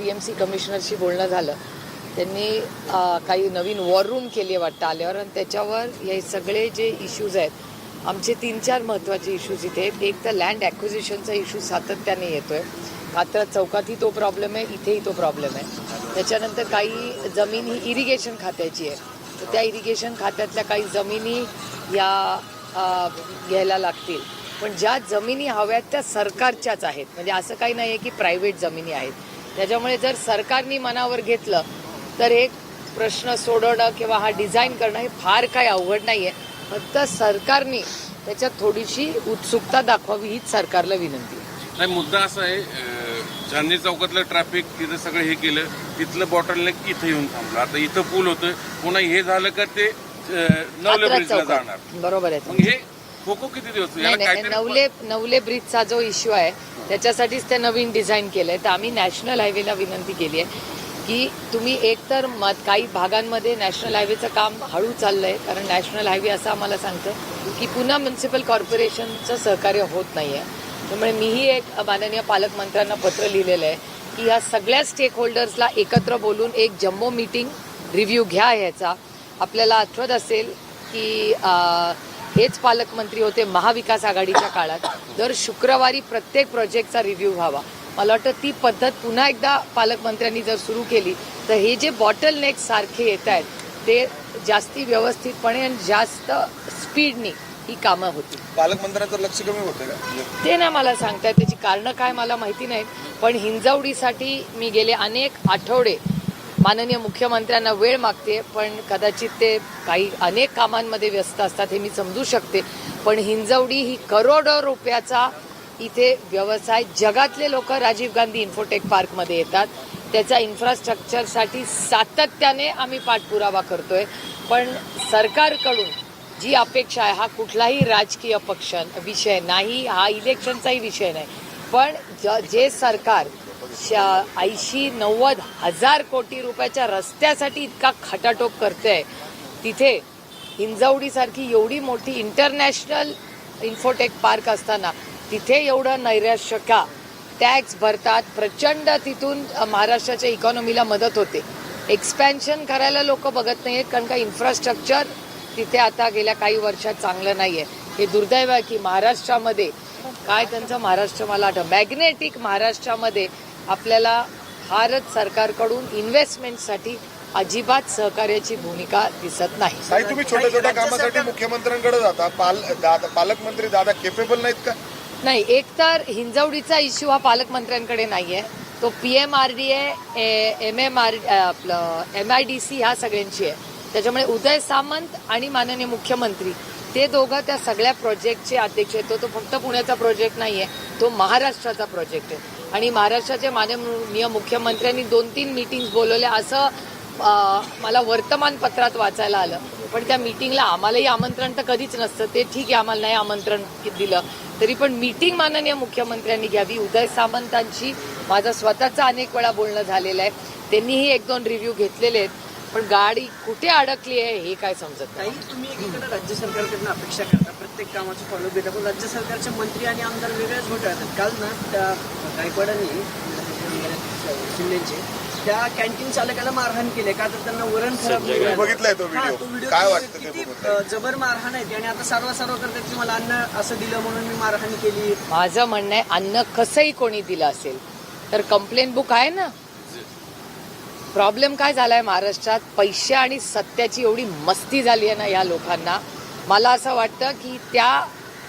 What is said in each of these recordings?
P M C कमिशनरशी बोलणं झालं. त्यांनी काही नवीन वॉर रूम केली आहे वाटतं आल्यावर आणि त्याच्यावर हे सगळे जे इश्यूज आहेत आमचे तीन चार महत्त्वाचे इश्यूज इथे आहेत. एक तर लँड ॲक्विजिशनचा इश्यू सातत्याने येतो आहे कात्रज चौकातही तो प्रॉब्लेम आहे इथेही तो प्रॉब्लेम आहे. त्याच्यानंतर काही जमीन ही इरिगेशन खात्याची आहे. तर त्या इरिगेशन खात्यातल्या काही जमिनी या घ्यायला लागतील. पण ज्या जमिनी हव्यात त्या सरकारच्याच आहेत. म्हणजे असं काही नाही आहे की प्रायव्हेट जमिनी आहेत. त्याच्यामुळे जर सरकारनी मनावर घेतलं तर एक प्रश्न सोडवणं किंवा हा डिझाईन करणं हे फार काही अवघड नाही आहे फक्त सरकारने त्याच्यात थोडीशी उत्सुकता दाखवावी हीच सरकारला विनंती आहे. नाही मुद्दा असा आहे अं, चांदणी चौकातलं ट्रॅफिक तिथं सगळं हे केलं तिथलं बॉटलनेक इथं येऊन थांबलं. आता इथं पूल होतं पुन्हा हे झालं का ते नवले ब्रिजला. जाणार. बरोबर आहे. हे खोको किती दिवस नवले नवले ब्रिजचा जो इश्यू आहे त्याच्यासाठीच ते नवीन डिझाईन केलं आहे तर आम्ही नॅशनल हायवेला विनंती केली आहे की तुम्ही एकतर म काही भागांमध्ये नॅशनल हायवेचं काम हळू चाललं आहे कारण नॅशनल हायवे असं आम्हाला सांगतं की पुन्हा म्युन्सिपल कॉर्पोरेशनचं सहकार्य होत नाही आहे त्यामुळे मीही एक माननीय पालकमंत्र्यांना पत्र लिहिलेलं आहे की ह्या सगळ्या स्टेक होल्डर्सला एकत्र बोलून एक जम्बो मीटिंग रिव्ह्यू घ्या ह्याचा. आपल्याला आठवत असेल की हेच पालकमंत्री होते महाविकास आघाडीच्या काळात. दर शुक्रवारी प्रत्येक प्रोजेक्टचा रिव्ह्यू व्हावा. मला वाटतं ती पद्धत पुन्हा एकदा पालकमंत्र्यांनी जर सुरू केली तर हे जे बॉटल नेक सारखे येत आहेत ते जास्ती व्यवस्थितपणे आणि जास्त स्पीडनी ही कामं होतील. पालकमंत्र्यांचं लक्ष कमी होतं का? ते नाही मला सांगताय त्याची कारणं काय मला माहिती नाहीत. पण हिंजवडीसाठी मी गेले अनेक आठवडे माननीय मुख्यमंत्र्यांना वेळ मागते पण कदाचित ते काही अनेक कामांमध्ये व्यस्त असतात हे मी समजू शकते. पण हिंजवडी ही करोडो रुपयाचा इथे व्यवसाय जगातले लोक राजीव गांधी इन्फोटेक पार्कमध्ये येतात. त्याच्या इन्फ्रास्ट्रक्चरसाठी सातत्याने आम्ही पाठपुरावा करतोय. पण सरकारकडून जी अपेक्षा आहे हा कुठलाही राजकीय पक्ष विषय नाही हा इलेक्शनचाही विषय नाही. पण ज- जे सरकार ऐंशी नव्वद हजार कोटी रुपयाच्या रस्त्यासाठी इतका खटाटोप करते तिथे हिंजवडीसारखी एवढी मोठी इंटरनॅशनल इन्फोटेक पार्क असताना तिथे एवढं नैराश्य का? टॅक्स भरतात प्रचंड तिथून महाराष्ट्राच्या इकॉनॉमीला मदत होते. एक्सपॅन्शन करायला लोक बघत नाहीयेत कारण का इन्फ्रास्ट्रक्चर तिथे आता गेल्या काही वर्षात चांगलं नाही आहे हे दुर्दैव आहे की महाराष्ट्रामध्ये काय त्यांचं महाराष्ट्र मला आठवं मॅग्नेटिक महाराष्ट्रामध्ये आपल्याला फारच सरकारकडून इन्व्हेस्टमेंटसाठी अजिबात सहकार्याची भूमिका दिसत नाही. तुम्ही छोट्या छोट्या कामासाठी मुख्यमंत्र्यांकडे जाता. पाल दादा पालकमंत्री दादा केपेबल नाहीत का? नाही एक तर हिंजवडीचा इश्यू हा पालकमंत्र्यांकडे नाहीये. तो P M R D M M R आपलं एम आय डी सी ह्या सगळ्यांची आहे. त्याच्यामुळे उदय सामंत आणि माननीय मुख्यमंत्री ते दोघं त्या सगळ्या प्रोजेक्टचे अध्यक्ष आहेत. तो तो फक्त पुण्याचा प्रोजेक्ट नाहीये तो महाराष्ट्राचा प्रोजेक्ट आहे. आणि महाराष्ट्राचे माननीय मुख्यमंत्र्यांनी दोन तीन मीटिंग्स बोलवल्या. असं मला वर्तमानपत्रात वाचायला आलं. पण त्या मीटिंगला आम्हालाही आमंत्रण तर कधीच नसतं. ते ठीक आहे आम्हाला नाही आमंत्रण दिलं. तरी पण मीटिंग माननीय मुख्यमंत्र्यांनी घ्यावी. उदय सामंतांशी माझं स्वतःचं अनेक वेळा बोलणं झालेलं आहे. त्यांनीही एक दोन रिव्ह्यू घेतलेले आहेत. पण गाडी कुठे अडकली आहे हे काय समजत नाही. तुम्ही एकीकडे राज्य सरकारकडनं अपेक्षा करता. प्रत्येक कामाचं फॉलो घेता पण राज्य सरकारचे मंत्री आणि आमदार वेगळ्याच घोटाळतात काल ना त्या गायकवाडांनी शिंदेचे त्या कॅन्टीन चालकाला मारहाण केली. का तर त्यांना वरण खराब. बघितलाय तो हा, व्हिडिओ. काय वाटतं जबर मारहाण आहे आणि आता सर्व सर्व करतात की मला अन्न असं दिलं म्हणून मी मारहाण केली. माझं म्हणणं आहे अन्न कसंही कोणी दिलं असेल तर कंप्लेंट बुक आहे ना. प्रॉब्लेम काय झालाय महाराष्ट्रात? पैसे आणि सत्याची एवढी मस्ती झाली आहे ना या लोकांना. मला असं वाटतं की त्या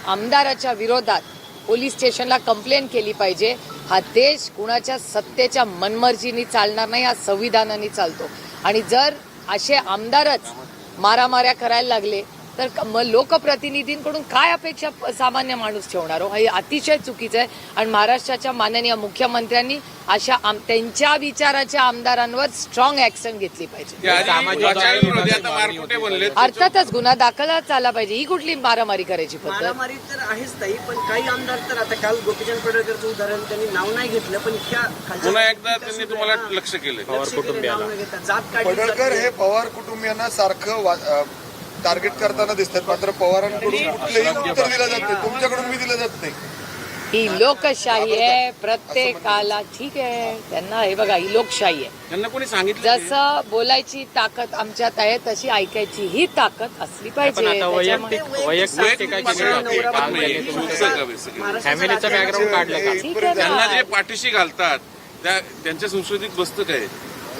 आमदाराच्या विरोधात पोलीस स्टेशनला कंप्लेंट केली पाहिजे. हा देश कुणाच्या सत्तेच्या मनमर्जीनी चालणार नाही हा संविधानाने चालतो. आणि जर असे आमदारच मारामाऱ्या करायला लागले तर मग लोकप्रतिनिधींकडून काय अपेक्षा सामान्य माणूस ठेवणार हो? हे अतिशय चुकीचं आहे. आणि महाराष्ट्राच्या माननीय मुख्यमंत्र्यांनी अशा त्यांच्या विचाराच्या आमदारांवर स्ट्रॉंग ऍक्शन घेतली पाहिजे. अर्थातच गुन्हा दाखलच झाला पाहिजे. ही कुठली मारामारी करायची पद्धत मारामारी तर आहेच ताई पण काही आमदार तर आता काल गोपीचंद पडळकरचं उदाहरण त्यांनी नाव नाही घेतलं पण पुन्हा एकदा त्यांनी तुम्हाला लक्ष केलं लक्ष केलं, नाव न घेता. जात काढली पडळकर. हे पवार कुटुंबियांना सारखं टार्गेट करताना दिसतात. मात्र पवारांकडून कुठलंही उत्तर दिलं जात नाही. तुमच्याकडून मी दिलं जात नाही. ही लोकशाही आहे प्रत्येकाला ठीक आहे. त्यांना हे बघा ही लोकशाही आहे. त्यांना कोणी सांगितलं? जसं बोलायची ताकद आमच्यात आहे तशी ऐकायची ही ताकद असली पण पाहिजे. आता त्याच्यामुळे- वैयक्तिक वैयक्तिक टीका केली वैयक्तिक जाते. बाब नाहीये. काल तुमचं का बे सगळं? फॅमिलीचं बॅकग्राऊंड काढलं का? ठीक आहे त्यांना जे पाठीशी घालतात त्या त्यांच्या संस्कृतीत बसतं काय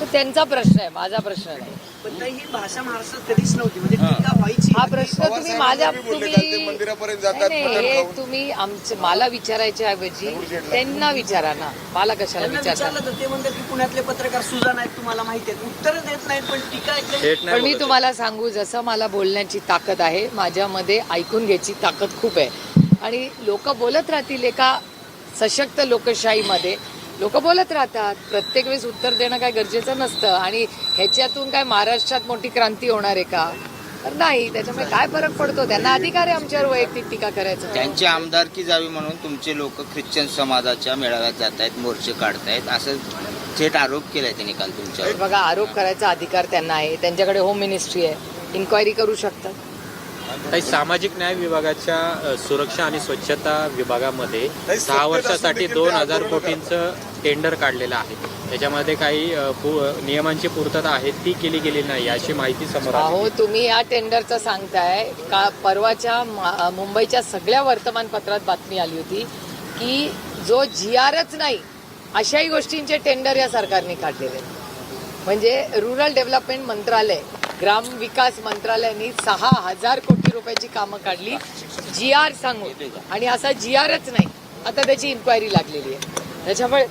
तो त्यांचा प्रश्न आहे माझा प्रश्न नाही. पण ताई, ही भाषा महाराष्ट्रात कधीच नव्हती. म्हणजे टीका व्हायची. हा प्रश्न तुम्ही माझ्या बी बोलले काल ते तुम्ही मंदिरापर्यंत नाही, जातात नाही, मटण हे खाऊन. तुम्ही आमचं मला विचारायच्या ऐवजी त्यांना विचारा ना. मला कशाला त्यांना विचारता? विचारलं तर ते म्हणतात की पुण्यातले पत्रकार सुजान आहेत तुम्हाला माहिती आहेत. उत्तर देत नाहीत पण टीका एकदम पण मी. तुम्हाला सांगू जसं मला बोलण्याची ताकद आहे माझ्यामध्ये ऐकून घ्यायची ताकद खूप आहे. आणि लोक बोलत राहतील एका सशक्त लोकशाहीमध्ये लोक बोलत राहतात. प्रत्येक वेळेस उत्तर देणं काय गरजेचं नसतं. आणि ह्याच्यातून काय महाराष्ट्रात मोठी क्रांती होणार आहे का? तर नाही. त्याच्यामुळे काय फरक पडतो? त्यांना अधिकार आहे आमच्यावर वैयक्तिक टीका करायचा. त्यांची आमदारकी जावी म्हणून तुमचे लोक ख्रिश्चन समाजाच्या मेळाव्यात जात आहेत मोर्चे काढतायत. असं थेट आरोप केलाय त्यांनी काल तुमच्यावर. बघा आरोप करायचा अधिकार त्यांना आहे. त्यांच्याकडे होम मिनिस्ट्री आहे. इन्क्वायरी करू शकतात. ताई, सामाजिक न्याय विभागाच्या सुरक्षा आणि स्वच्छता विभागामध्ये सहा वर्षासाठी दोन हजार कोटींचं टेंडर काढलेलं आहे. त्याच्यामध्ये काही पु- नियमांची पूर्तता आहे ती केली गेली नाही अशी माहिती समोर अहो तुम्ही या टेंडरचं सांगताय का परवाच्या मा- मुंबईच्या सगळ्या वर्तमानपत्रात बातमी आली होती की जो जी आरच नाही अशाही गोष्टींचे टेंडर या सरकारने काढलेले आहेत. म्हणजे रुरल डेव्हलपमेंट मंत्रालय ग्राम विकास मंत्रालयाने सहा हजार कोटी रुपयाची कामं काढली जी आर सांगून. आणि असा जी आरच नाही आता त्याची इन्क्वायरी लागलेली आहे. त्याच्यामुळे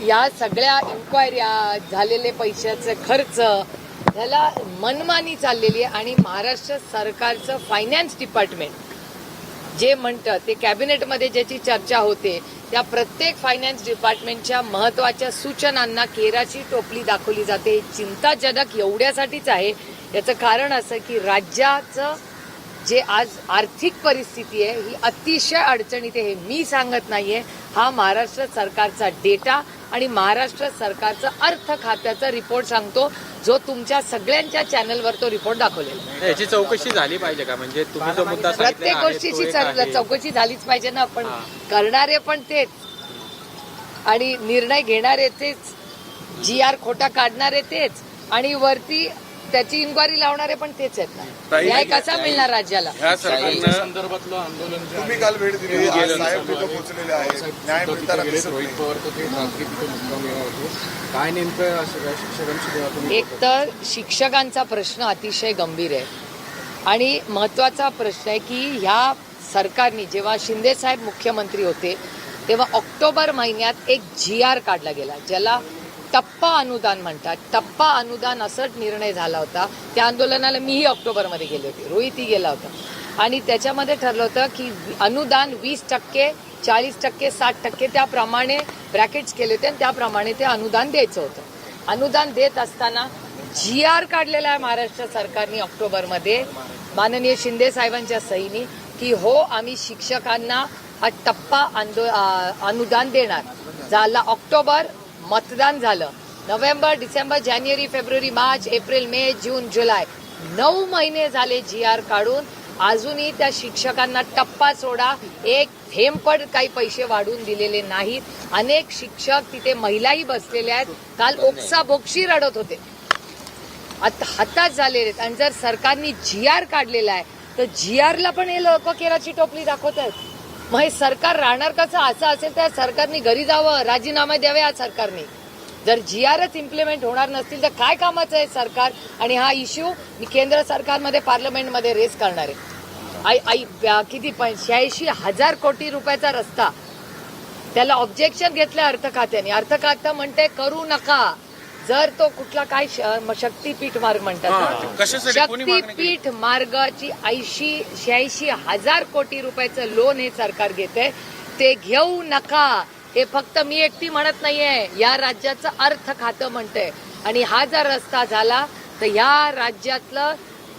या सगळ्या इन्क्वायऱ्या झालेले पैशाचे खर्च ह्याला मनमानी चाललेली आहे. आणि महाराष्ट्र सरकारचं फायनान्स डिपार्टमेंट जे म्हणतं ते कॅबिनेटमध्ये ज्याची चर्चा होते त्या प्रत्येक फायनान्स डिपार्टमेंटच्या महत्त्वाच्या सूचनांना केराची टोपली दाखवली जाते. हे चिंताजनक एवढ्यासाठीच आहे. याचं कारण असं की राज्याचं जे आज आर्थिक परिस्थिती आहे ही अतिशय अडचणीत आहे. हे मी सांगत नाही आहे हा महाराष्ट्र सरकारचा डेटा आणि महाराष्ट्र सरकारचा अर्थ खात्याचा रिपोर्ट सांगतो जो तुमच्या सगळ्यांच्या चॅनलवर तो रिपोर्ट दाखवलेला आहे. याची चौकशी झाली पाहिजे का? म्हणजे तुम्ही जो मुद्दा सांगितलेला प्रत्येक आहे, तो गोष्टीची एक. चौकशी झालीच पाहिजे ना पण हा. करणारे पण तेच. आणि निर्णय घेणारे तेच. जी आर खोटा काढणारे तेच. आणि वरती त्याची इन्क्वायरी लावणारे पण तेच आहेत ना. ताई- न्याय कसा मिळणार राज्याला? ह्या सरकारनं तुम्ही काल भेट दिली. आज साहेब तिथं पोहोचलेले आहेत. न्याय मिळताना दिसत नाही. काय नेमकं असं काय शिक्षकांशी जेव्हा तुम्ही एक तर शिक्षकांचा प्रश्न अतिशय गंभीर आहे. आणि महत्त्वाचा प्रश्न आहे की ह्या सरकारने जेव्हा शिंदे साहेब मुख्यमंत्री होते तेव्हा ऑक्टोबर महिन्यात एक जी आर काढला गेला ज्याला टप्पा अनुदान म्हणतात. टप्पा अनुदान असं निर्णय झाला होता. त्या आंदोलनाला मीही ऑक्टोबरमध्ये गेले होते. रोहितही गेला होता. आणि त्याच्यामध्ये ठरलं होतं की अनुदान वीस टक्के चाळीस टक्के साठ टक्के त्याप्रमाणे ब्रॅकेट्स केले होते आणि त्याप्रमाणे ते अनुदान द्यायचं होतं. अनुदान देत असताना जी आर काढलेला आहे महाराष्ट्र सरकारने ऑक्टोबरमध्ये. माननीय शिंदे साहेबांच्या सहीनी की हो आम्ही शिक्षकांना हा टप्पा आंदो अनुदान देणार. झाला ऑक्टोबर मतदान झालं. नोव्हेंबर डिसेंबर जानेवारी फेब्रुवारी मार्च एप्रिल मे जून जुलै. नऊ महिने झाले जी आर काढून. अजूनही त्या शिक्षकांना टप्पा सोडा. एक थेंबपट काही पैसे वाढवून दिलेले नाहीत. अनेक शिक्षक तिथे महिलाही बसलेल्या आहेत. काल ओक्सा बोक्षी रडत होते. आता हातात झालेले आहेत. आणि जर सरकारने जी आर काढलेला आहे तर जी आरला पण हे लोक केराची टोपली दाखवत आहेत मग हे सरकार राहणार कसं? असं असेल तर सरकारने घरी जावं राजीनामे द्यावे या सरकारने. जर जी आरच इम्प्लिमेंट होणार नसतील तर काय कामाचं आहे सरकार? आणि हा इश्यू मी केंद्र सरकारमध्ये पार्लमेंटमध्ये रेस करणार आहे. आई आई किती पण शहाऐंशी हजार कोटी रुपयाचा रस्ता. त्याला ऑब्जेक्शन घेतलं अर्थ खात्याने अर्थ खातं म्हणते करू नका. जर तो कुठला काय शक्तीपीठ मार्ग म्हणतात? शक्तीपीठ मार्गाची ऐंशी शहाऐंशी हजार कोटी रुपयाचं लोन हे सरकार घेते ते घेऊ नका. हे फक्त मी एकटी म्हणत नाहीये. या राज्याचं अर्थ खातं म्हणतंय. आणि हा जर रस्ता झाला तर या राज्यातलं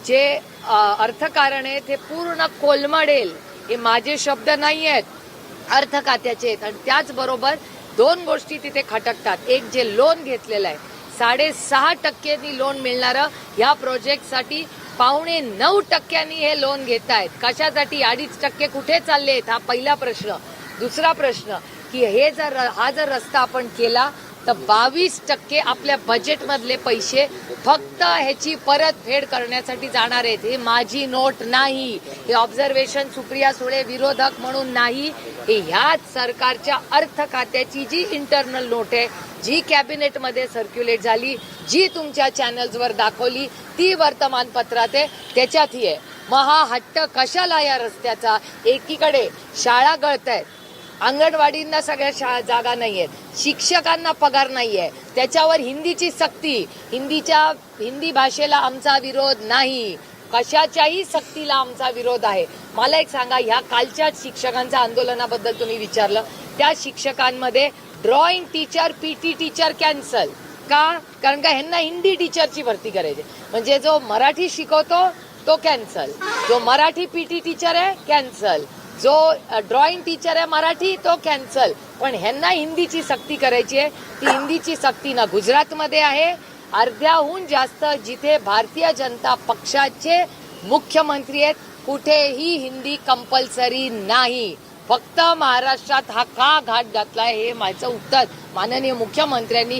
जे अर्थकारण आहे ते पूर्ण कोलमडेल. हे माझे शब्द नाही आहेत अर्थ खात्याचे आहेत. आणि त्याचबरोबर दोन गोष्टी तिथे खटकतात. एक जे लोन घेतलेलं आहे साडेसहा टक्क्यांनी लोन मिळणारं या प्रोजेक्टसाठी पावणे नऊ टक्क्यांनी हे लोन घेत आहेत. कशासाठी? अडीच टक्के कुठे चालले आहेत हा पहिला प्रश्न. दुसरा प्रश्न की हे जर हा जर रस्ता आपण केला तर बावीस टक्के आपल्या बजेटमधले पैसे फक्त ह्याची परतफेड करण्यासाठी जाणार आहेत. हे माझी नोट नाही. हे ऑब्झर्वेशन सुप्रिया सुळे विरोधक म्हणून नाही. हे ह्याच सरकारच्या अर्थ खात्याची जी इंटरनल नोट आहे जी कॅबिनेटमध्ये सर्क्युलेट झाली जी तुमच्या चॅनल्सवर दाखवली ती वर्तमानपत्रात आहे. त्याच्यात ही आहे मग हा हट्ट कशाला या रस्त्याचा? एकीकडे शाळा गळत आहेत अंगणवाडींना सगळ्या शा जागा नाही आहेत शिक्षकांना पगार नाही आहे त्याच्यावर हिंदीची सक्ती. हिंदीच्या हिंदी भाषेला आमचा विरोध नाही. कशाच्याही सक्तीला आमचा विरोध आहे. मला एक सांगा ह्या कालच्या शिक्षकांच्या आंदोलनाबद्दल तुम्ही विचारलं. त्या शिक्षकांमध्ये drawing teacher PT teacher cancel का? कारण का ह्यांना हिंदी टीचरची भरती करायची म्हणजे जो मराठी शिकवतो तो कॅन्सल जो मराठी पीटी टीचर आहे कॅन्सल जो ड्रॉइंग टीचर आहे मराठी तो कॅन्सल पण ह्यांना हिंदीची सक्ती करायची आहे. ती हिंदीची सक्ती ना गुजरातमध्ये आहे. अर्ध्याहून जास्त जिथे भारतीय जनता पक्षाचे मुख्यमंत्री आहेत कुठेही हिंदी कंपल्सरी नाही. फक्त महाराष्ट्रात हा का घाट घातलाय हे माझं उत्तर माननीय मुख्यमंत्र्यांनी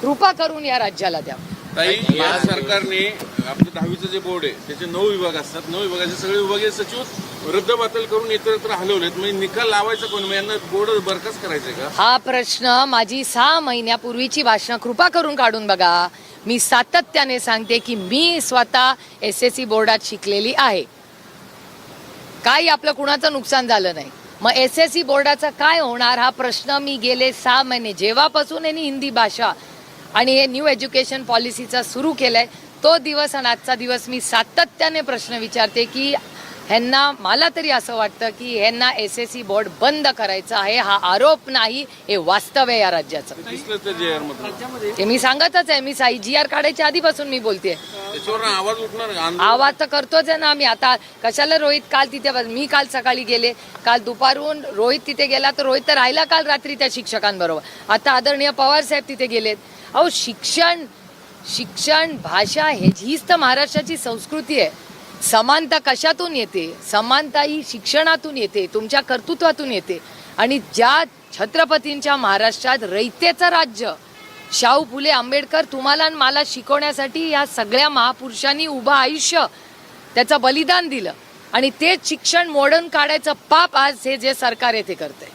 कृपा करून या राज्याला द्या. ताई या सरकारने आपलं दहावीचं जे बोर्ड आहे त्याचे नऊ विभाग असतात. नऊ विभागाचे सगळे विभागीय सचिव रद्दबातल करून इतरत्र हलवलेत. म्हणजे निकाल लावायचा कोण? यांना बोर्ड बरखास्त करायचंय का? हा प्रश्न माझी सहा महिन्यापूर्वीची भाषणं कृपा करून काढून बघा. मी सातत्याने सांगते की मी स्वतः एस एस सी बोर्डात शिकलेली आहे. काही आपलं कुणाचं नुकसान झालं नाही. मग एस एस सी बोर्डाचं काय होणार हा प्रश्न मी गेले सहा महिने जेव्हापासून यांनी हिंदी भाषा आणि हे न्यू एज्युकेशन पॉलिसीचा सुरू केलंय तो दिवस आणि आजचा दिवस मी सातत्याने प्रश्न विचारते की ह्यांना मला तरी असं वाटतं की ह्यांना एस एस सी बोर्ड बंद करायचं आहे. हा आरोप नाही हे वास्तव आहे या राज्याचं. ते मी सांगतच आहे. मी साई जी आर काढायच्या आधीपासून मी बोलते. आवाज तर करतोच आहे ना आम्ही आता कशाला रोहित काल तिथे बस- मी काल सकाळी गेले. काल दुपारून रोहित तिथे गेला तर रोहित तर राहिला काल रात्री त्या शिक्षकांबरोबर. आता आदरणीय पवार साहेब तिथे गेलेत. अहो शिक्षण शिक्षण भाषा हे हीच तर महाराष्ट्राची संस्कृती आहे. समानता कशातून येते? समानता ही शिक्षणातून येते तुमच्या कर्तृत्वातून येते. आणि ज्या छत्रपतींच्या महाराष्ट्रात रयतेचं राज्य शाहू फुले आंबेडकर तुम्हाला आणि मला शिकवण्यासाठी या सगळ्या महापुरुषांनी उभं आयुष्य त्याचं बलिदान दिलं. आणि तेच शिक्षण मोडून काढायचं पाप आज हे जे सरकार येथे करतंय.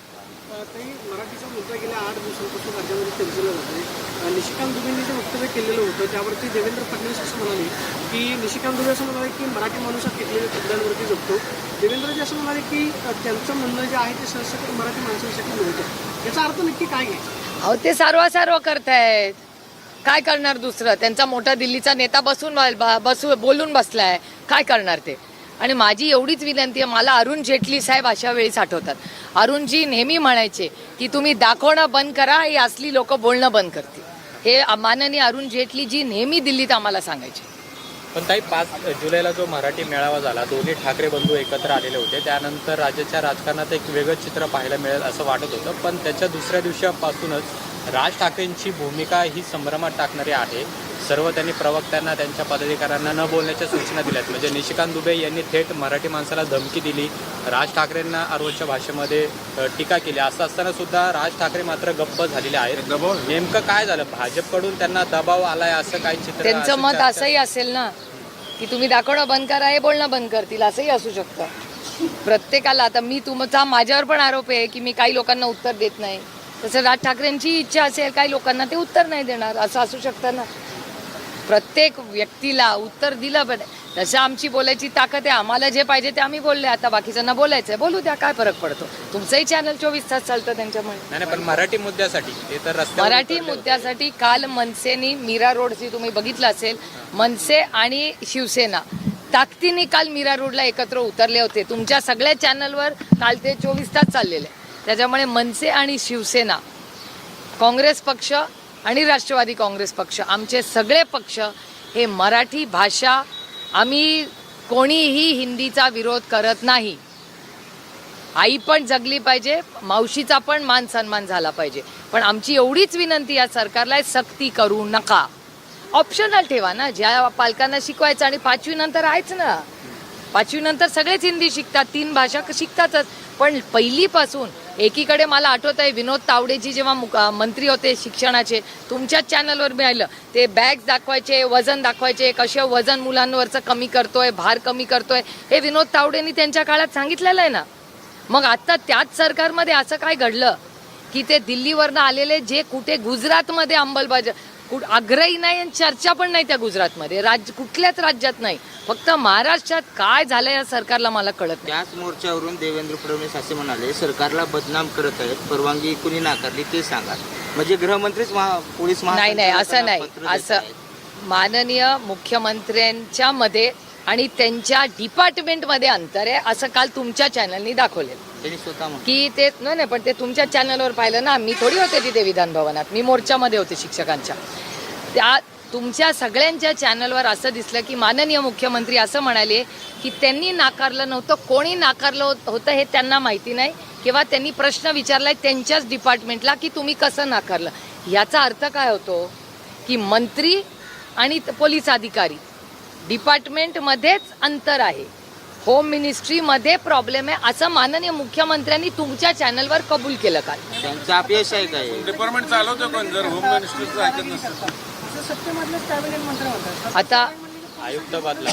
निशिकांत वक्तव्य केलेलं होतं. त्यावरती देवेंद्र फडणवीस असं म्हणाले की निशिकांत दुबे असं म्हणाले की मराठी माणूस हा टिकलेल्या मुद्द्यांवरती जगतो. देवेंद्रजी असं म्हणाले की त्यांचं म्हणणं जे आहे ते सरसकट मराठी माणसांसाठी नव्हतं. याचा अर्थ नक्की काय घ्यायचा अहो ते सारवासारव करतायत. काय करणार दुसरं? त्यांचा मोठा दिल्लीचा नेता बसून बसू बोलून बसलाय. काय करणार ते? आणि माझी एवढीच विनंती आहे मला अरुण जेटली साहेब अशा वेळी आठवतात अरुणजी नेहमी म्हणायचे की तुम्ही दाखवणं बंद करा ही असली लोक बोलणं बंद करतील. हे माननीय अरुण जेटली जी नेहमी दिल्लीत आम्हाला सांगायचे. पण ताई पाच जुलैला जो मराठी मेळावा झाला दोन्ही ठाकरे बंधू एकत्र आलेले होते. त्यानंतर राज्याच्या राजकारणात एक वेगळं चित्र पाहायला मिळेल असं वाटत होतं. पण त्याच्या दुसऱ्या दिवसापासूनच राज ठाकरेंची भूमिका ही संभ्रमात टाकणारी आहे. सर्व त्यांनी प्रवक्त्यांना त्यांच्या पदाधिकाऱ्यांना न बोलण्याच्या सूचना दिल्यात. म्हणजे निशिकांत दुबे यांनी थेट मराठी माणसाला धमकी दिली. राज ठाकरेंना अरवलच्या भाषेमध्ये टीका केली. असं असताना सुद्धा राज ठाकरे मात्र गप्प झालेले आहेत. नेमकं काय झालं? भाजपकडून त्यांना दबाव आलाय असं काही चित्र त्यांचं मत असंही असेल ना की तुम्ही दाखवणं बंद करा हे बोलणं बंद करतील असंही असू शकतं. प्रत्येकाला आता मी तुमचा माझ्यावर पण आरोप आहे की मी काही लोकांना उत्तर देत नाही. तसं राज ठाकरेंची इच्छा असेल काही लोकांना ते उत्तर नाही देणार असं असू शकतं ना. प्रत्येक व्यक्तीला उत्तर दिलं पण तसं आमची बोलायची ताकद आहे आम्हाला जे पाहिजे ते आम्ही बोलले. आता बाकीच्यांना बोलायचं आहे बोलू द्या काय फरक पडतो? तुमचंही चॅनल चोवीस तास चालतं त्यांच्यामुळे. नाही पण मराठी मुद्द्यासाठी ते तर रस्त्यावर मराठी उतरले होते. मुद्द्यासाठी काल मनसेनी मीरा रोडची तुम्ही बघितलं असेल मनसे आणि शिवसेना ताकदीने काल मीरा रोडला एकत्र उतरले होते. तुमच्या सगळ्या चॅनलवर काल ते चोवीस तास चाललेले. त्याच्यामुळे मनसे आणि शिवसेना काँग्रेस पक्ष आणि राष्ट्रवादी काँग्रेस पक्ष आमचे सगळे पक्ष हे मराठी भाषा आम्ही कोणीही हिंदीचा विरोध करत नाही. आई पण जगली पाहिजे मावशीचा पण मान सन्मान झाला पाहिजे. पण आमची एवढीच विनंती या सरकारला आहे, सक्ती करू नका. ऑप्शनल ठेवा ना ज्या पालकांना शिकवायचं आणि पाचवी नंतर आहेच ना. पाचवीनंतर सगळेच हिंदी शिकतात तीन भाषा शिकतातच. पण पहिलीपासून एकीकडे मला आठवत आहे विनोद तावडेजी जेव्हा मंत्री होते शिक्षणाचे तुमच्याच चॅनलवर मिळालं ते बॅग्स दाखवायचे वजन दाखवायचे कसे वजन मुलांवरचं कमी करतोय भार कमी करतोय हे विनोद तावडेंनी त्यांच्या काळात सांगितलेलं आहे ना. मग आत्ता त्याच सरकारमध्ये असं काय घडलं? की ते दिल्लीवरनं आलेले जे कुठे गुजरातमध्ये अंमलबजाव कुठ आग्रही नाही आणि चर्चा पण नाही त्या गुजरातमध्ये. राज्य कुठल्याच राज्यात नाही. फक्त महाराष्ट्रात काय झालं या सरकारला मला कळत नाही. त्याच मोर्चावरून देवेंद्र फडणवीस असे म्हणाले सरकारला बदनाम करत आहेत परवानगी कुणी नाकारली ते सांगा. म्हणजे गृहमंत्रीच महा पोलीस नाही नाही असं नाही. पत्र देत असं आहेत. माननीय मुख्यमंत्र्यांच्या मध्ये आणि त्यांच्या डिपार्टमेंटमध्ये अंतर आहे असं काल तुमच्या चॅनलनी दाखवलेलं. त्यांनी स्वतः म्हटलं. की ते नाही नाही पण ते तुमच्या चॅनलवर पाहिलं ना मी थोडी होते तिथे विधान भवनात. मी मोर्चामध्ये होते शिक्षकांच्या. त्या तुमच्या सगळ्यांच्या चॅनलवर असं दिसलं की माननीय मुख्यमंत्री असं म्हणाले की त्यांनी नाकारलं नव्हतं कोणी नाकारलं होत- होतं हे त्यांना माहिती नाही. किंवा त्यांनी प्रश्न विचारलाय त्यांच्याच डिपार्टमेंटला की तुम्ही कसं नाकारलं? याचा अर्थ काय होतो की मंत्री आणि त- पोलीस अधिकारी डिपार्टमेंटमध्येच अंतर आहे. होम मिनिस्ट्रीमध्ये प्रॉब्लेम आहे. असं माननीय मुख्यमंत्र्यांनी तुमच्या चॅनलवर कबूल केलं काल. त्यांचं अपयश आहे काय? डिपार्टमेंट चालवतं कोण? जर होम मिनिस्टरचं ऐकत नसेल आता आयुक्त बदला.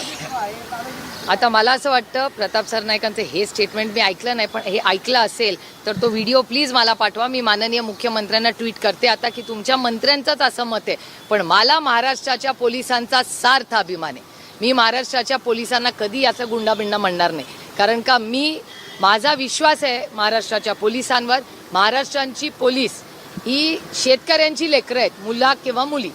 आता मला असं वाटतं प्रताप सरनाईकांचं हे स्टेटमेंट मी ऐकलं नाही पण हे ऐकलं असेल तर तो व्हिडिओ प्लीज मला पाठवा. मी माननीय मुख्यमंत्र्यांना ट्विट करते आता की तुमच्या मंत्र्यांचंच असं मत आहे. पण मला महाराष्ट्राच्या पोलिसांचा सार्थ अभिमान आहे. मी महाराष्ट्राच्या पोलिसांना कधी याचं गुंडाबिंडा म्हणणार नाही. कारण का मी माझा विश्वास आहे महाराष्ट्राच्या पोलिसांवर. महाराष्ट्रांची पोलीस ही शेतकऱ्यांची लेकरं आहेत मुला किंवा मुली.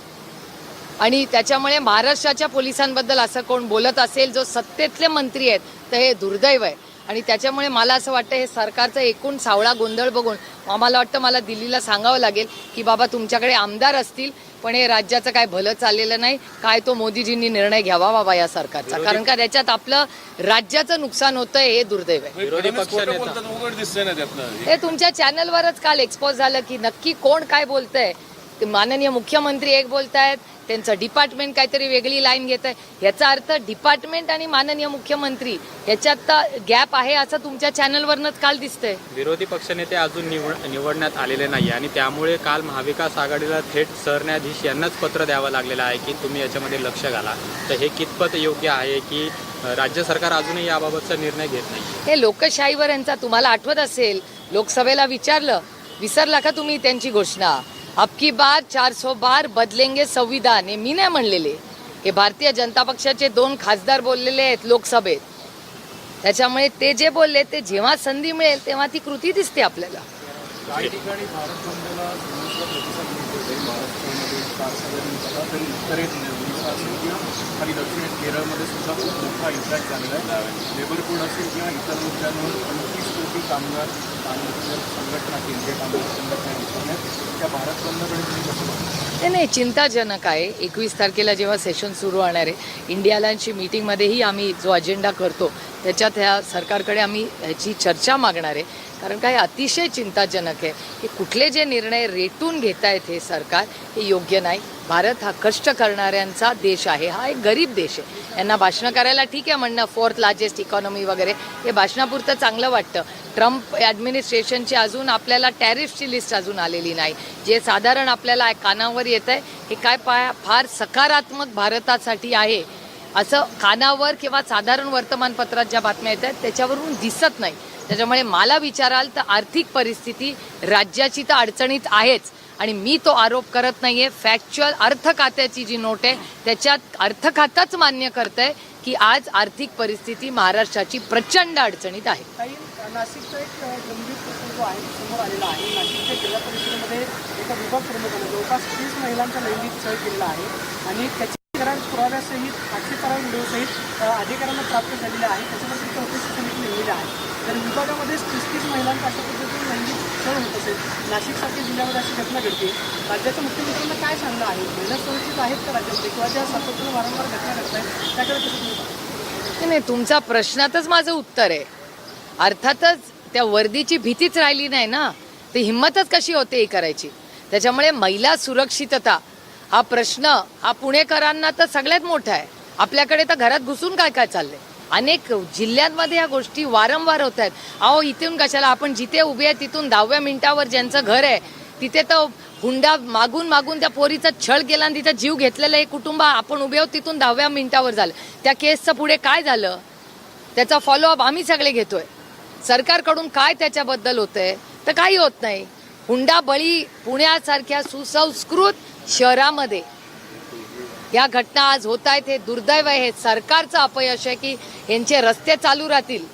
आणि त्याच्यामुळे महाराष्ट्राच्या पोलिसांबद्दल असं कोण बोलत असेल जो सत्तेतले मंत्री आहेत तर हे दुर्दैव आहे. आणि त्याच्यामुळे मला असं वाटतं हे सरकारचं एकूण सावळा गोंधळ बघून आम्हाला वाटतं मला दिल्लीला सांगावं लागेल की बाबा तुमच्याकडे आमदार असतील पण हे राज्याचं काय भलं चाललेलं नाही. काय तो मोदीजींनी निर्णय घ्यावा बाबा या सरकारचा. कारण का त्याच्यात आपलं राज्याचं नुकसान होतंय हे दुर्दैव आहे. विरोधी पक्षनेता. हे तुमच्या चॅनलवरच काल एक्सपोज झालं की नक्की कोण काय बोलतंय. माननीय मुख्यमंत्री एक बोलतायत त्यांचं डिपार्टमेंट काहीतरी वेगळी लाईन घेत आहे याचा अर्थ डिपार्टमेंट आणि माननीय मुख्यमंत्री याच्यात गॅप आहे असं तुमच्या चॅनलवरनच काल दिसतंय. विरोधी पक्षनेते अजून निवड निवडण्यात आलेले नाही आणि त्यामुळे काल महाविकास आघाडीला थेट सरन्यायाधीश यांनाच पत्र द्यावं लागलेलं आहे की तुम्ही याच्यामध्ये लक्ष घाला. तर हे कितपत योग्य आहे की राज्य सरकार अजूनही याबाबतचा निर्णय घेत नाही? हे लोकशाहीवर यांचा तुम्हाला आठवत असेल लोकसभेला विचारलं विसरला का तुम्ही त्यांची घोषणा? अबकी बार चार सो बार बदलेंगे संविधान हे मी नाही म्हणलेले. हे भारतीय जनता पक्षाचे दोन खासदार बोललेले आहेत लोकसभेत. त्याच्यामुळे ते जे बोलले ते जेव्हा संधी मिळेल तेव्हा ती कृती दिसते आपल्याला. आणि ठिकाणी दक्षिणेत केरळमध्ये सुद्धा खूप मोठा इम्पॅक्ट झालेला आहे. लेबर कोड असेल किंवा इतर मुद्द्यांवर पंचवीस कोटी कामगार कामगार संघटना केंद्रीय कामगार संघटना आहेत त्या भारत बंदकडे तुम्ही कसं नाही चिंताजनक आहे. एकवीस तारखेला जेव्हा सेशन सुरू होणार आहे इंडिया इंडियालांची मीटिंगमध्येही आम्ही जो अजेंडा करतो त्याच्यात ह्या सरकारकडे आम्ही ह्याची चर्चा मागणार आहे. कारण काय अतिशय चिंताजनक आहे की कुठले जे निर्णय रेटून घेत आहेत हे सरकार हे योग्य नाही. भारत हा कष्ट करणाऱ्यांचा देश आहे. हा एक गरीब देश आहे. यांना भाषणं करायला ठीक आहे म्हणणं फोर्थ लार्जेस्ट इकॉनॉमी वगैरे. हे भाषणापुरतं चांगलं वाटतं. ट्रम्प ॲडमिनिस्ट्रेशनची अजून आपल्याला टॅरिफची लिस्ट अजून आलेली नाही. जे साधारण आपल्याला कानावर येत आहे हे काय पा फार सकारात्मक भारतासाठी आहे. असं कानावर किंवा साधारण वर्तमानपत्रात ज्या बातम्या येत आहेत त्याच्यावरून दिसत नाही. त्याच्यामुळे मला विचाराल तर आर्थिक परिस्थिती राज्याची तर अडचणीत आहेच. आणि मी तो आरोप करत नाहीये. फॅक्च्युअल अर्थ खात्याची जी नोट आहे त्याच्यात अर्थ खाताच मान्य आहे की आज आर्थिक परिस्थिती महाराष्ट्राची प्रचंड अडचणीत आहे. नाशिकचा एक गंभीर प्रसंग जो आहे समोर आलेला आहे. नाशिकच्या जिल्हा परिषदेमध्ये एका विभाग जवळपास तीस महिलांचा लैंगिक छळ केलेला आहे आणि त्याची करार पुराव्यासहित साक्षीकरण व्हिडिओसहित अधिकाऱ्यांना प्राप्त झालेले आहे. त्याच्यामध्ये चौकशी समिती नेमलेली आहे. तर विभागामध्ये तीस तीस महिलांचा अशा पद्धतीने लैंगिक होत असेल. नाशिकसारख्या जिल्ह्यामध्ये अशी घटना घडते. राज्याच्या मुख्यमंत्र्यांना काय सांगणं आहे? महिला सुरक्षित आहेत का राज्यामध्ये? किंवा ज्या सातत्यानं वारंवार घटना घडत आहेत त्याकडे कसं तुम्ही नाही, नाही तुमचा प्रश्नातच माझं उत्तर आहे. अर्थातच त्या वर्दीची भीतीच राहिली नाही ना. ती हिंमतच कशी होते ही करायची? त्याच्यामुळे महिला सुरक्षितता हा प्रश्न हा पुणेकरांना तर सगळ्यात मोठा आहे. आपल्याकडे तर घरात घुसून काय काय चाललंय? अनेक जिल्ह्यांमध्ये या गोष्टी वारंवार होत आहेत. अहो इथून कशाला आपण जिथे उभे आहे तिथून दहाव्या मिनिटावर ज्यांचं घर आहे तिथे तर हुंडा मागून मागून त्या पोरीचा छळ केला आणि तिचा जीव घेतलेलं एक कुटुंब आपण उभे आहोत तिथून दहाव्या मिनिटावर झालं. त्या केसचं पुढे काय झालं? त्याचा फॉलोअप आम्ही सगळे घेतोय. सरकारकडून काय त्याच्याबद्दल होतंय? तर काही होत नाही. हुंडा बळी पुण्यासारख्या सुसंस्कृत शहरामध्ये या घटना आज होत आहेत हे दुर्दैव आहे. हे सरकारचं अपयश आहे की यांचे रस्ते चालू राहतील.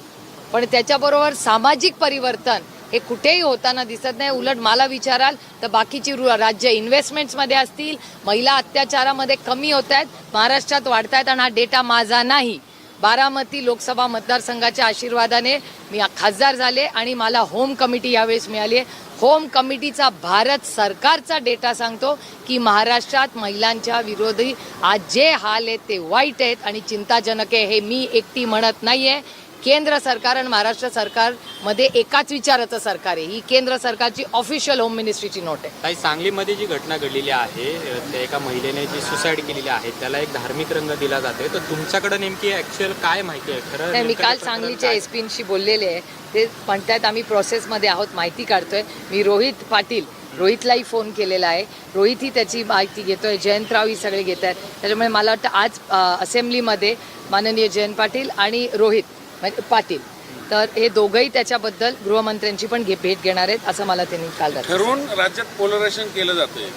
पण त्याच्याबरोबर सामाजिक परिवर्तन हे कुठेही होताना दिसत नाही. उलट मला विचाराल तर बाकीची रु- राज्य इन्व्हेस्टमेंट्समध्ये असतील महिला अत्याचारामध्ये कमी होत आहेत महाराष्ट्रात वाढत आहेत आणि हा डेटा माझा नाही. बारामती लोकसभा मतदारसंघाच्या आशीर्वादाने मी खासदार झाले आणि मला होम कमिटी यावेळेस मिळाली आहे. होम कमिटीचा भारत सरकारचा डेटा सांगतो की महाराष्ट्रात महिलांच्या विरोधी आज जे हाल आहेत ते वाईट आहेत आणि चिंताजनक आहे. हे मी एकटी म्हणत नाही आहे केंद्र सरकार आणि महाराष्ट्र सरकारमध्ये एकाच विचाराचं सरकार आहे. ही केंद्र सरकारची ऑफिशियल होम मिनिस्ट्रीची नोट आहे. काही सांगलीमध्ये जी घटना घडलेली आहे त्या एका महिलेने जी सुसाईड केलेली आहे त्याला एक धार्मिक रंग दिला जातोय. तर तुमच्याकडे नेमकी ऍक्च्युअल काय माहिती आहे? खरं नाही मी काल सांगलीच्या? एसपींशी बोललेले आहे. ते म्हणतात आम्ही प्रोसेसमध्ये आहोत माहिती काढतोय. मी रोहित पाटील रोहितलाही फोन केलेला आहे. रोहितही त्याची माहिती घेतोय जयंतराव ही सगळे घेत आहेत त्याच्यामुळे मला वाटतं आज असेंब्लीमध्ये माननीय जयंत पाटील आणि रोहित म्हणजे पाटील. तर हे दोघंही त्याच्याबद्दल गृहमंत्र्यांची पण घे भेट घेणार आहेत असं मला त्यांनी काल ठरवून राज्यात पोलरायझेशन केलं जातंय.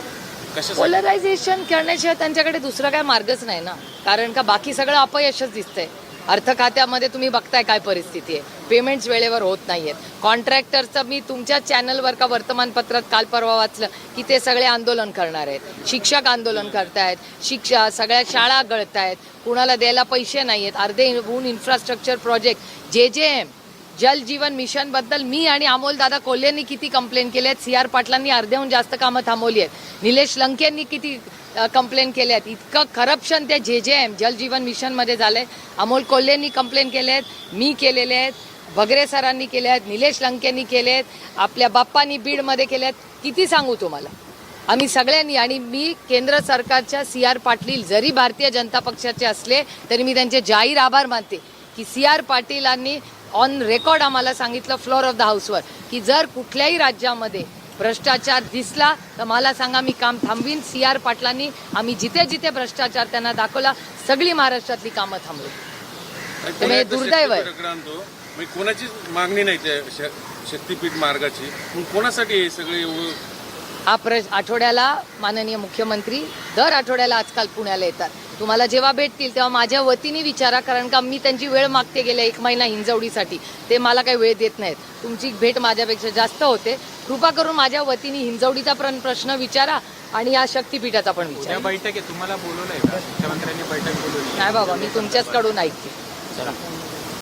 कशासाठी? पोलरायझेशन करण्याशिवाय त्यांच्याकडे दुसरा काय मार्गच नाही ना. कारण का बाकी सगळं अपयशच दिसतंय. अर्थ खात्यामध्ये तुम्ही बघताय काय परिस्थिती आहे. पेमेंट्स वेळेवर होत नाही आहेत कॉन्ट्रॅक्टरचं मी तुमच्या चॅनलवर का वर्तमानपत्रात काल परवा वाचलं की ते सगळे आंदोलन करणार आहेत. शिक्षक आंदोलन करतायत. शिक्षा सगळ्या शाळा गळतायत. कुणाला द्यायला पैसे नाही आहेत अर्धे ऊन इन्फ्रास्ट्रक्चर प्रोजेक्ट जे जे एम जल जीवन मिशनबद्दल मी आणि अमोल दादा कोल्हेंनी किती कंप्लेंट केल्या आहेत सी आर पाटलांनी अर्ध्याहून जास्त कामं थांबवली आहेत. निलेश लंकेंनी किती कंप्लेंट केल्या आहेत. इतकं करप्शन त्या जे जे एम जलजीवन मिशनमध्ये मिशनमध्ये झालंय. अमोल कोल्हेंनी कंप्लेंट केले आहेत मी केलेले आहेत भगरे सरांनी केले आहेत निलेश लंकेंनी केले आहेत आपल्या बाप्पांनी बीडमध्ये केले आहेत. किती सांगू तुम्हाला? आम्ही सगळ्यांनी आणि मी केंद्र सरकारच्या सी आर पाटील जरी भारतीय जनता पक्षाचे असले तरी मी त्यांचे जाहीर आभार मानते की सी आर पाटीलांनी ऑन रेकॉर्ड आम्हाला सांगितलं फ्लोअर ऑफ द हाऊसवर की जर कुठल्याही राज्यामध्ये भ्रष्टाचार दिसला तर मला सांगा मी काम थांबवीन. सी आर पाटलांनी आम्ही जिथे जिथे भ्रष्टाचार त्यांना दाखवला सगळी महाराष्ट्रातली कामं थांबली. दुर्दैव आहे. म्हणजे कोणाचीच मागणी नाही त्या शक्तीपीठ मार्गाची. मग कोणासाठी हे सगळे हा प्र आठवड्याला माननीय मुख्यमंत्री दर आठवड्याला आजकाल पुण्याला येतात. तुम्हाला जेव्हा भेटतील तेव्हा माझ्या वतीने विचारा कारण का मी त्यांची वेळ मागते गेल्या एक महिना हिंजवडीसाठी. ते मला काही वेळ देत नाहीत. तुमची भेट माझ्यापेक्षा जास्त होते. कृपा करून माझ्या वतीने हिंजवडीचा प्र- प्रश्न विचारा आणि या शक्तीपीठाचा पण विचारा. बैठक आहे. तुम्हाला बोलवलंय का? मुख्यमंत्र्यांनी बैठक बोलवली. नाही बाबा मी तुमच्याच कडून ऐकते. चला.